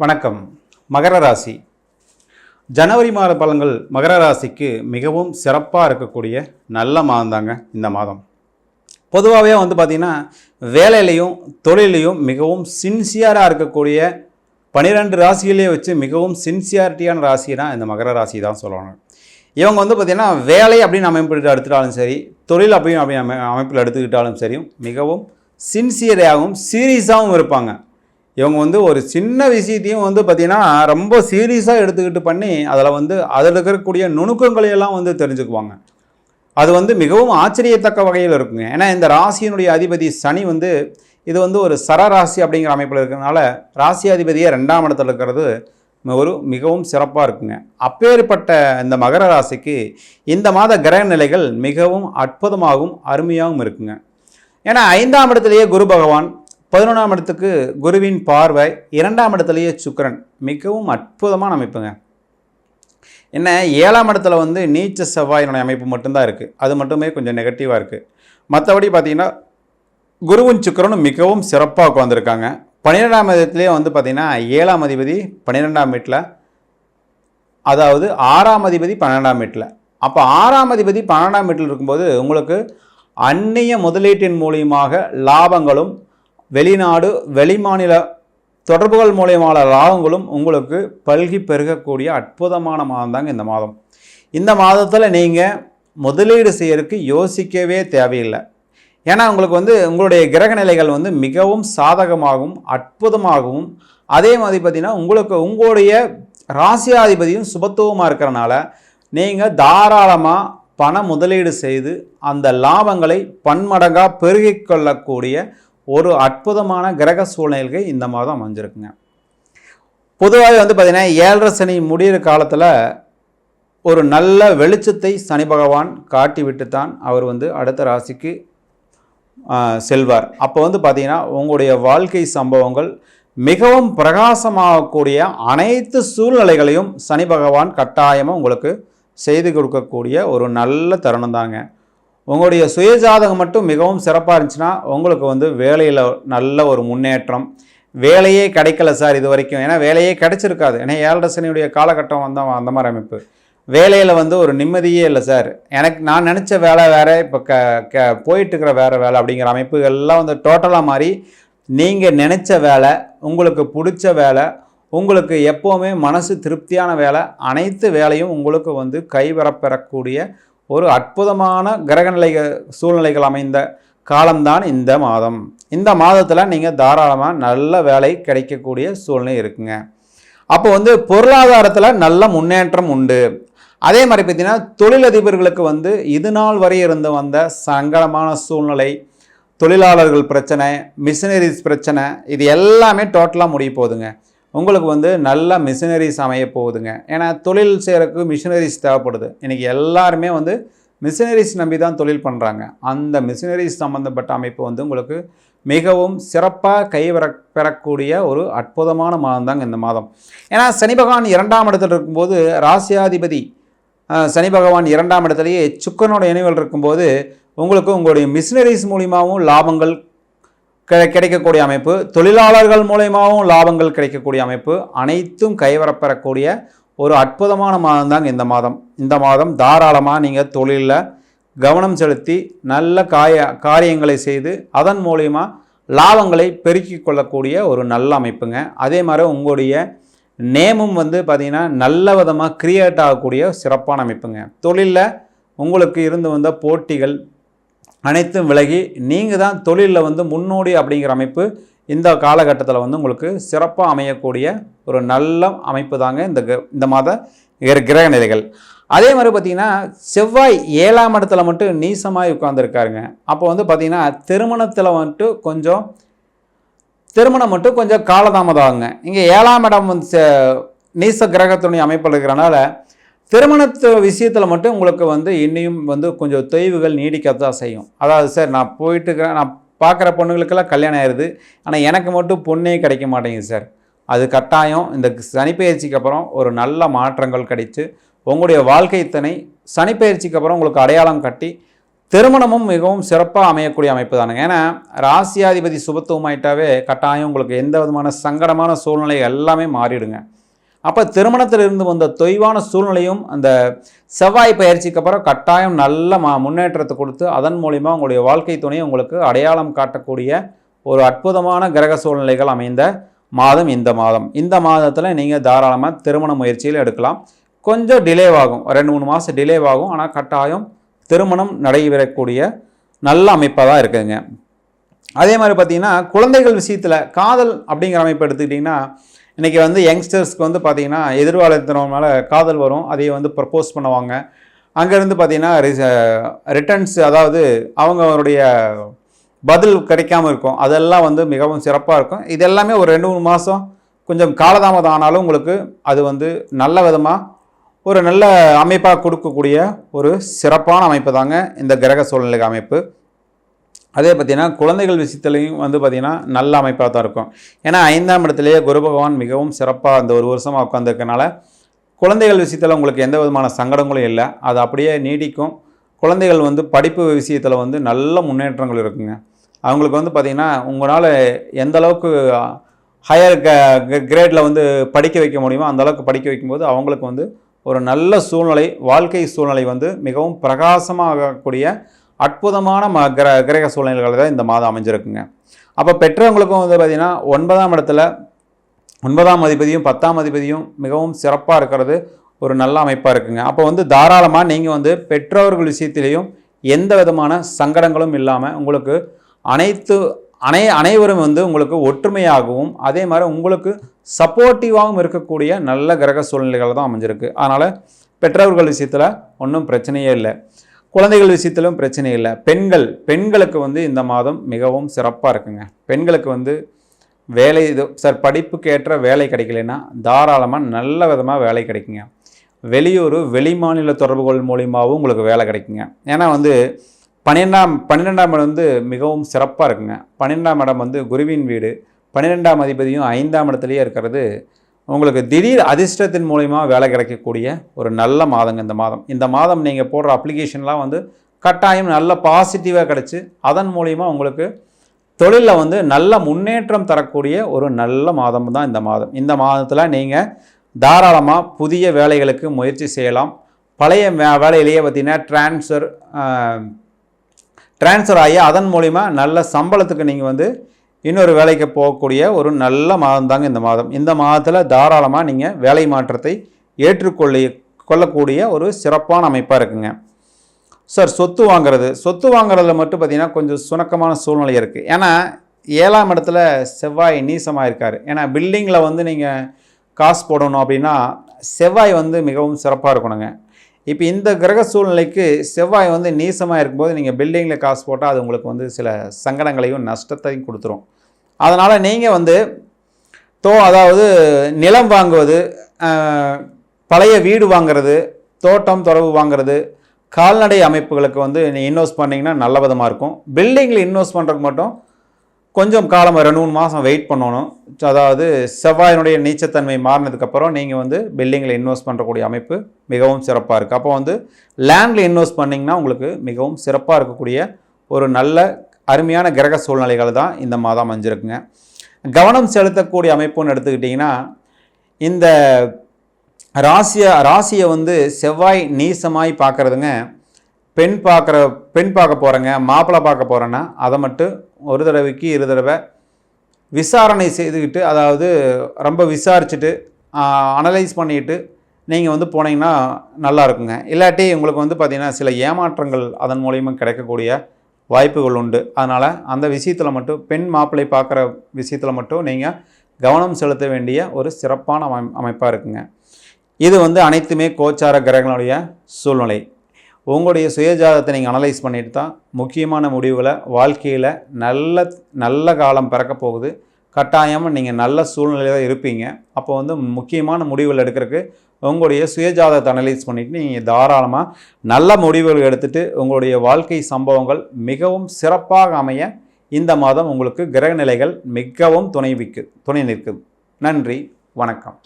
வணக்கம். மகர ராசி. ஜனவரி மாத பலன்கள் மகர ராசிக்கு மிகவும் சிறப்பாக இருக்கக்கூடிய நல்ல மாதம் தாங்க இந்த மாதம். பொதுவாகவே வந்து பார்த்திங்கன்னா வேலையிலையும் தொழிலையும் மிகவும் சின்சியராக இருக்கக்கூடிய பனிரெண்டு ராசிகளே வச்சு மிகவும் சின்சியாரிட்டியான ராசினா இந்த மகர ராசி தான் சொல்லுவாங்க. இவங்க வந்து பார்த்திங்கன்னா வேலை அப்படின்னு அமைப்பில் எடுத்துட்டாலும் சரி தொழில் அப்படின்னு அப்படி அமை அமைப்பில் எடுத்துக்கிட்டாலும் சரி மிகவும் சின்சியராகவும் சீரியஸாகவும் இருப்பாங்க. இவங்க வந்து ஒரு சின்ன விஷயத்தையும் வந்து பார்த்திங்கன்னா ரொம்ப சீரியஸாக எடுத்துக்கிட்டு பண்ணி அதில் வந்து அதில் இருக்கக்கூடிய நுணுக்கங்களையெல்லாம் வந்து தெரிஞ்சுக்குவாங்க. அது வந்து மிகவும் ஆச்சரியத்தக்க வகையில் இருக்குங்க. ஏன்னா இந்த ராசியினுடைய அதிபதி சனி வந்து இது வந்து ஒரு சரராசி அப்படிங்கிற அமைப்பில் இருக்கிறதுனால ராசி அதிபதியே ரெண்டாம் இடத்துல இருக்கிறது ஒரு மிகவும் சிறப்பாக இருக்குங்க. அப்பேற்பட்ட இந்த மகர ராசிக்கு இந்த மாத கிரக நிலைகள் மிகவும் அற்புதமாகவும் அருமையாகவும் இருக்குங்க. ஏன்னா ஐந்தாம் இடத்துலேயே குரு பகவான் பதினொன்றாம் இடத்துக்கு குருவின் பார்வை இரண்டாம் இடத்துலையே சுக்கிரன். மிகவும் அற்புதமான அமைப்புங்க. என்ன ஏழாம் இடத்துல வந்து நீச்ச செவ்வாயினுடைய அமைப்பு மட்டும்தான் இருக்குது அது மட்டுமே கொஞ்சம் நெகட்டிவாக இருக்குது மற்றபடி பார்த்தீங்கன்னா குருவும் சுக்கிரனும் மிகவும் சிறப்பாக உட்காந்துருக்காங்க பன்னிரெண்டாம் இடத்துலேயே வந்து பார்த்திங்கன்னா ஏழாம் அதிபதி பன்னிரெண்டாம் வீட்டில் அதாவது ஆறாம் அதிபதி பன்னெண்டாம் வீட்டில். அப்போ ஆறாம் அதிபதி பன்னெண்டாம் வீட்டில் இருக்கும்போது உங்களுக்கு அந்நிய முதலீட்டின் மூலியமாக லாபங்களும் வெளிநாடு வெளிமாநில தொடர்புகள் மூலியமான லாபங்களும் உங்களுக்கு பல்கி பெருகக்கூடிய அற்புதமான மாதம் தாங்க இந்த மாதம். இந்த மாதத்தில் நீங்கள் முதலீடு செய்யறதுக்கு யோசிக்கவே தேவையில்லை. ஏன்னா உங்களுக்கு வந்து உங்களுடைய கிரக நிலைகள் வந்து மிகவும் சாதகமாகவும் அற்புதமாகவும் அதே மாதிரி பார்த்திங்கன்னா உங்களுக்கு உங்களுடைய ராசியாதிபதியும் சுபத்துவமாக இருக்கிறனால நீங்கள் தாராளமாக பண முதலீடு செய்து அந்த லாபங்களை பன்மடங்காக பெருகிக் கொள்ளக்கூடிய ஒரு அற்புதமான கிரக சூழ்நிலைகள் இந்த மாதம் அமைஞ்சிருக்குங்க. பொதுவாக வந்து பார்த்திங்கன்னா ஏழரை சனி முடிகிற காலத்தில் ஒரு நல்ல வெளிச்சத்தை சனி பகவான் காட்டி விட்டு தான் அவர் வந்து அடுத்த ராசிக்கு செல்வார். அப்போ வந்து பார்த்திங்கன்னா உங்களுடைய வாழ்க்கை சம்பவங்கள் மிகவும் பிரகாசமாகக்கூடிய அனைத்து சூழ்நிலைகளையும் சனி பகவான் கட்டாயமாக உங்களுக்கு செய்து கொடுக்கக்கூடிய ஒரு நல்ல தருணம் தாங்க. உங்களுடைய சுயஜாதகம் மட்டும் மிகவும் சிறப்பாக இருந்துச்சுன்னா உங்களுக்கு வந்து வேலையில் நல்ல ஒரு முன்னேற்றம். வேலையே கிடைக்கல சார் இது வரைக்கும். ஏன்னா வேலையே கிடைச்சிருக்காது. ஏன்னா ஏழரசனியுடைய காலகட்டம் வந்து அந்த மாதிரி அமைப்பு. வேலையில் வந்து ஒரு நிம்மதியே இல்லை சார். எனக்கு நான் நினச்ச வேலை வேறு இப்போ க க போயிட்டுருக்கிற வேறு வேலை அப்படிங்கிற அமைப்பு எல்லாம் வந்து டோட்டலாக மாறி நீங்கள் நினச்ச வேலை உங்களுக்கு பிடிச்ச வேலை உங்களுக்கு எப்போவுமே மனசு திருப்தியான வேலை அனைத்து வேலையும் உங்களுக்கு வந்து கைவரப்பெறக்கூடிய ஒரு அற்புதமான கிரகநிலை சூழ்நிலைகள் அமைந்த காலம்தான் இந்த மாதம். இந்த மாதத்தில் நீங்கள் தாராளமாக நல்ல வேலை கிடைக்கக்கூடிய சூழ்நிலை இருக்குங்க. அப்போ வந்து பொருளாதாரத்தில் நல்ல முன்னேற்றம் உண்டு. அதே மாதிரி பார்த்தீங்கன்னா தொழிலதிபர்களுக்கு வந்து இது நாள் வரை இருந்து வந்த சங்கடமான சூழ்நிலை தொழிலாளர்கள் பிரச்சனை மிஷினரிஸ் பிரச்சனை இது எல்லாமே டோட்டலாக முடிய போகுதுங்க. உங்களுக்கு வந்து நல்ல மிஷினரிஸ் அமைய போகுதுங்க. ஏன்னா தொழில் செய்கிறதுக்கு மிஷினரிஸ் தேவைப்படுது. இன்றைக்கி எல்லாருமே வந்து மிஷினரிஸ் நம்பி தான் தொழில் பண்ணுறாங்க அந்த மிஷினரிஸ் சம்மந்தப்பட்ட அமைப்பு வந்து உங்களுக்கு மிகவும் சிறப்பாக கைவர பெறக்கூடிய ஒரு அற்புதமான மாதம் தாங்க இந்த மாதம். ஏன்னா சனி பகவான் இரண்டாம் இடத்துல இருக்கும்போது ராசியாதிபதி சனி பகவான் இரண்டாம் இடத்துலையே சுக்கனோட இணைவுகள் இருக்கும்போது உங்களுக்கு உங்களுடைய மிஷினரிஸ் மூலியமாகவும் லாபங்கள் கிடைக்கக்கூடிய அமைப்பு தொழிலாளர்கள் மூலயமாவும் லாபங்கள் கிடைக்கக்கூடிய அமைப்பு அனைத்தும் கைவரப்பெறக்கூடிய ஒரு அற்புதமான மாதம் தாங்க இந்த மாதம். இந்த மாதம் தாராளமாக நீங்கள் தொழிலில் கவனம் செலுத்தி நல்ல காய காரியங்களை செய்து அதன் மூலயமா லாபங்களை பெருக்கிக் கொள்ளக்கூடிய ஒரு நல்ல அமைப்புங்க. அதே மாதிரி உங்களுடைய நேமும் வந்து பார்த்திங்கன்னா நல்ல விதமாக க்ரியேட் ஆகக்கூடிய சிறப்பான அமைப்புங்க. தொழிலில் உங்களுக்கு இருந்து வந்த போட்டிகள் அனைத்தும் விலகி நீங்கள் தான் தொழிலில் வந்து முன்னோடி அப்படிங்கிற அமைப்பு இந்த காலகட்டத்தில் வந்து உங்களுக்கு சிறப்பாக அமையக்கூடிய ஒரு நல்ல அமைப்பு தாங்க இந்த இந்த மாத கிரக நிலைகள். அதே மாதிரி பார்த்தீங்கன்னா செவ்வாய் ஏழாம் இடத்துல மட்டும் நீசமாக உட்காந்துருக்காருங்க அப்போ வந்து பார்த்திங்கன்னா திருமணத்தில் வந்துட்டு கொஞ்சம் திருமணம் மட்டும் கொஞ்சம் காலதாமதம் ஆகுங்க. இங்கே ஏழாம் இடம் வந்து நீச கிரகத்துடைய அமைப்பில் இருக்கிறனால திருமணத்து விஷயத்தில் மட்டும் உங்களுக்கு வந்து இன்னையும் வந்து கொஞ்சம் தொய்வுகள் நீடிக்கத்தான் செய்யும். அதாவது சார் நான் போயிட்டு இருக்கிறேன் நான் பார்க்குற பொண்ணுங்களுக்கெல்லாம் கல்யாணம் ஆயிடுது ஆனால் எனக்கு மட்டும் பொண்ணே கிடைக்க மாட்டேங்குது சார். அது கட்டாயம். இந்த சனிப்பெயர்ச்சிக்கு அப்புறம் ஒரு நல்ல மாற்றங்கள் கிடைத்து உங்களுடைய வாழ்க்கை துணை சனிப்பெயர்ச்சிக்கு அப்புறம் உங்களுக்கு அடையாளம் கட்டி திருமணமும் மிகவும் சிறப்பாக அமையக்கூடிய அமைப்பு தானுங்க. ஏன்னா ராசியாதிபதி சுபத்துவமாயிட்டாவே கட்டாயம் உங்களுக்கு எந்த விதமான சங்கடமான சூழ்நிலை எல்லாமே மாறிடுங்க. அப்போ திருமணத்தில் இருந்து வந்த தொய்வான சூழ்நிலையும் அந்த செவ்வாய் பயிற்சிக்கு அப்புறம் கட்டாயம் நல்ல மா முன்னேற்றத்தை கொடுத்து அதன் மூலிமா உங்களுடைய வாழ்க்கை துணையை உங்களுக்கு அடையாளம் காட்டக்கூடிய ஒரு அற்புதமான கிரக சூழ்நிலைகள் அமைந்த மாதம் இந்த மாதம். இந்த மாதத்தில் நீங்கள் தாராளமாக திருமண முயற்சியில் எடுக்கலாம். கொஞ்சம் டிலே ஆகும் ரெண்டு மூணு மாதம் டிலே ஆகும் ஆனால் கட்டாயம் திருமணம் நடைபெறக்கூடிய நல்ல அமைப்பாக தான் இருக்குதுங்க அதே மாதிரி பார்த்திங்கன்னா குழந்தைகள் விஷயத்தில் காதல் அப்படிங்கிற அமைப்பு எடுத்துக்கிட்டிங்கன்னா இன்றைக்கி வந்து யங்ஸ்டர்ஸ்க்கு வந்து பார்த்திங்கன்னா எதிர்காலத்தின மேலே காதல் வரும். அதையே வந்து ப்ரப்போஸ் பண்ணுவாங்க. அங்கேருந்து பார்த்திங்கன்னா ரிட்டர்ன்ஸ் அதாவது அவங்களுடைய பதில் கிடைக்காம இருக்கும். அதெல்லாம் வந்து மிகவும் சிறப்பாக இருக்கும். இது எல்லாமே ஒரு ரெண்டு மூணு மாதம் கொஞ்சம் காலதாமதம் ஆனாலும் உங்களுக்கு அது வந்து நல்ல விதமாக ஒரு நல்ல அமைப்பாக கொடுக்கக்கூடிய ஒரு சிறப்பான அமைப்பு தாங்க இந்த கிரக சூழ்நிலை அமைப்பு. அதே பார்த்திங்கன்னா குழந்தைகள் விஷயத்துலையும் வந்து பார்த்திங்கன்னா நல்ல அமைப்பாக தான் இருக்கும். ஏன்னா ஐந்தாம் இடத்துலேயே குரு பகவான் மிகவும் சிறப்பாக அந்த ஒரு வருஷமாக உட்காந்துருக்கனால குழந்தைகள் விஷயத்தில் உங்களுக்கு எந்த விதமான சங்கடங்களும் இல்லை. அது அப்படியே நீடிக்கும். குழந்தைகள் வந்து படிப்பு விஷயத்தில் வந்து நல்ல முன்னேற்றங்கள் இருக்குங்க. அவங்களுக்கு வந்து பார்த்திங்கன்னா உங்களால் எந்த அளவுக்கு ஹையர் க கிரேடில் வந்து படிக்க வைக்க முடியுமோ அந்தளவுக்கு படிக்க வைக்கும்போது அவங்களுக்கு வந்து ஒரு நல்ல சூழ்நிலை வாழ்க்கை சூழ்நிலை வந்து மிகவும் பிரகாசமாகக்கூடிய அற்புதமான ம கிர கிரக சூழ்நிலைகள் தான் இந்த மாதம் அமைஞ்சிருக்குங்க. அப்போ பெற்றவங்களுக்கும் வந்து பார்த்திங்கன்னா ஒன்பதாம் இடத்துல ஒன்பதாம் அதிபதியும் பத்தாம் அதிபதியும் மிகவும் சிறப்பாக இருக்கிறது ஒரு நல்ல அமைப்பாக இருக்குங்க. அப்போ வந்து தாராளமாக நீங்கள் வந்து பெற்றோர்கள் விஷயத்திலையும் எந்த விதமான சங்கடங்களும் இல்லாமல் உங்களுக்கு அனைத்து அனை அனைவரும் வந்து உங்களுக்கு ஒற்றுமையாகவும் அதே மாதிரி உங்களுக்கு சப்போர்ட்டிவாகவும் இருக்கக்கூடிய நல்ல கிரக சூழ்நிலைகள் தான் அமைஞ்சிருக்கு. அதனால் பெற்றோர்கள் விஷயத்தில் ஒன்றும் பிரச்சனையே இல்லை. குழந்தைகள் விஷயத்திலும் பிரச்சனை இல்லை. பெண்கள் பெண்களுக்கு வந்து இந்த மாதம் மிகவும் சிறப்பாக இருக்குங்க. பெண்களுக்கு வந்து வேலை இது சார் படிப்புக்கு ஏற்ற வேலை கிடைக்கலன்னா தாராளமாக நல்ல விதமாக வேலை கிடைக்குங்க. வெளியூர் வெளிமாநில தொடர்புகள் மூலியமாகவும் உங்களுக்கு வேலை கிடைக்குங்க. ஏன்னா வந்து பன்னிரெண்டாம் பன்னிரெண்டாம் இடம் வந்து மிகவும் சிறப்பாக இருக்குங்க. பன்னிரெண்டாம் இடம் வந்து குருவின் வீடு. பன்னிரெண்டாம் அதிபதியும் ஐந்தாம் இடத்துலையே இருக்கிறது. உங்களுக்கு திடீர் அதிர்ஷ்டத்தின் மூலிமா வேலை கிடைக்கக்கூடிய ஒரு நல்ல மாதங்க இந்த மாதம். இந்த மாதம் நீங்கள் போடுற அப்ளிகேஷன்லாம் வந்து கட்டாயம் நல்ல பாசிட்டிவாக கிடச்சி அதன் மூலிமா உங்களுக்கு தொழிலில் வந்து நல்ல முன்னேற்றம் தரக்கூடிய ஒரு நல்ல மாதம் தான் இந்த மாதம். இந்த மாதத்தில் நீங்கள் தாராளமாக புதிய வேலைகளுக்கு முயற்சி செய்யலாம். பழைய வேலையிலேயே பார்த்திங்கன்னா டிரான்ஸ்ஃபர் டிரான்ஸ்ஃபர் ஆகி அதன் மூலிமா நல்ல சம்பளத்துக்கு நீங்கள் வந்து இன்னொரு வேலைக்கு போகக்கூடிய ஒரு நல்ல மாதம் தாங்க இந்த மாதம். இந்த மாதத்தில் தாராளமாக நீங்கள் வேலை மாற்றத்தை ஏற்றுக்கொள்ள கொள்ளக்கூடிய ஒரு சிறப்பான அமைப்பாக இருக்குங்க. சார் சொத்து வாங்குறது. சொத்து வாங்குறதுல மட்டும் பார்த்திங்கன்னா கொஞ்சம் சுணக்கமான சூழ்நிலை இருக்குது ஏன்னா ஏழாம் இடத்துல செவ்வாய் நீசமாக இருக்கார். ஏன்னா பில்டிங்கில் வந்து நீங்கள் காசு போடணும் அப்படின்னா செவ்வாய் வந்து மிகவும் சிறப்பாக இருக்கணுங்க. இப்போ இந்த கிரக சூழ்நிலைக்கு செவ்வாய் வந்து நீசமாக இருக்கும்போது நீங்கள் பில்டிங்கில் காசு போட்டால் அது உங்களுக்கு வந்து சில சங்கடங்களையும் நஷ்டத்தையும் கொடுத்துரும். அதனால் நீங்கள் வந்து தோ அதாவது நிலம் வாங்குவது பழைய வீடு வாங்கிறது தோட்டம் தொடர்பு வாங்கிறது கால்நடை அமைப்புகளுக்கு வந்து நீ இன்வெஸ்ட் பண்ணிங்கன்னா நல்ல விதமாக இருக்கும். பில்டிங்கில் இன்வெஸ்ட் பண்ணுறதுக்கு மட்டும் கொஞ்சம் காலம் ரெண்டு மூணு மாதம் வெயிட் பண்ணணும். அதாவது செவ்வாயினுடைய நீச்சத்தன்மை மாறினதுக்கப்புறம் நீங்கள் வந்து பில்டிங்கில் இன்வெஸ்ட் பண்ணுறக்கூடிய அமைப்பு மிகவும் சிறப்பாக இருக்குது அப்போ வந்து லேண்டில் இன்வெஸ்ட் பண்ணிங்கன்னா உங்களுக்கு மிகவும் சிறப்பாக இருக்கக்கூடிய ஒரு நல்ல அருமையான கிரக சூழ்நிலைகள் தான் இந்த மாதம் அமைஞ்சிருக்குங்க. கவனம் செலுத்தக்கூடிய அமைப்புன்னு எடுத்துக்கிட்டிங்கன்னா இந்த ராசியை ராசியை வந்து செவ்வாய் நீசமாய் பார்க்குறதுங்க பெண் பார்க்குற பெண் பார்க்க போகிறேங்க மாப்பிள்ளை பார்க்க போகிறேன்னா அதை மட்டும் ஒரு தடவைக்கு இரு தடவை விசாரணை செய்துக்கிட்டு அதாவது ரொம்ப விசாரிச்சுட்டு அனலைஸ் பண்ணிவிட்டு நீங்கள் வந்து போனீங்கன்னா நல்லா இருக்குங்க. இல்லாட்டி உங்களுக்கு வந்து பார்த்திங்கன்னா சில ஏமாற்றங்கள் அதன் மூலியமாக கிடைக்கக்கூடிய வாய்ப்புகள் உண்டு. அதனால் அந்த விஷயத்தில் மட்டும் பெண் மாப்பிள்ளை பார்க்குற விஷயத்தில் மட்டும் நீங்கள் கவனம் செலுத்த வேண்டிய ஒரு சிறப்பான அமை அமைப்பாக இருக்குங்க. இது வந்து அனைத்துமே கோச்சார கிரகங்களுடைய சூழ்நிலை. உங்களுடைய சுயஜாதத்தை நீங்கள் அனலைஸ் பண்ணிட்டு தான் முக்கியமான முடிவுகளை வாழ்க்கையில் நல்ல நல்ல காலம் பிறக்க போகுது. கட்டாயமாக நீங்கள் நல்ல சூழ்நிலையில் தான் இருப்பீங்க. அப்போ வந்து முக்கியமான முடிவுகள் எடுக்கிறதுக்கு உங்களுடைய சுயஜாதத்தை அனலைஸ் பண்ணிவிட்டு நீங்கள் தாராளமாக நல்ல முடிவுகள் எடுத்துகிட்டு உங்களுடைய வாழ்க்கை சம்பவங்கள் மிகவும் சிறப்பாக அமைய இந்த மாதம் உங்களுக்கு கிரகநிலைகள் மிகவும் துணை விக்கு துணை நிற்குது. நன்றி வணக்கம்.